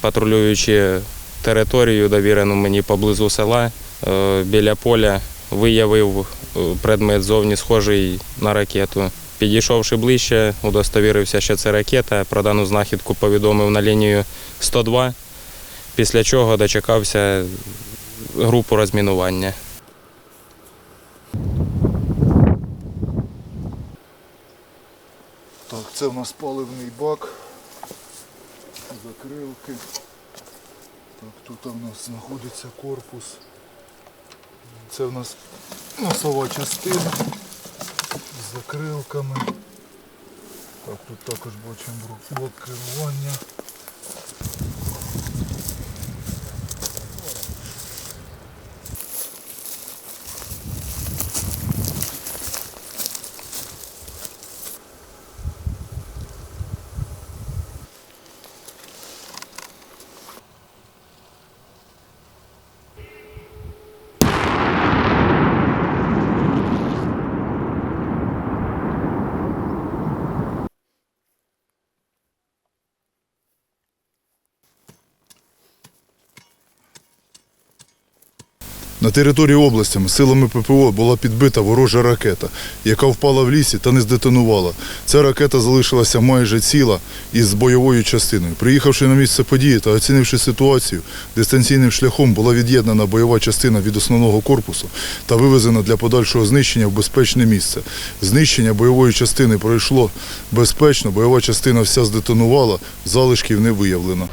патрулюючи територію, довірену мені поблизу села, е, біля поля, виявив е, предмет зовні схожий на ракету. Підійшовши ближче, удостовірився, що це ракета. Про дану знахідку повідомив на лінію 102, після чого дочекався групу розмінування. Так, це у нас паливний бак. Закрилки. Так, тут у нас знаходиться корпус. Це у нас носова частина з закрилками. Так, тут також бачимо блок- керування. На території області силами ППО була підбита ворожа ракета, яка впала в лісі та не здетонувала. Ця ракета залишилася майже ціла із бойовою частиною. Приїхавши на місце події та оцінивши ситуацію, дистанційним шляхом була від'єднана бойова частина від основного корпусу та вивезена для подальшого знищення в безпечне місце. Знищення бойової частини пройшло безпечно, бойова частина вся здетонувала, залишків не виявлено.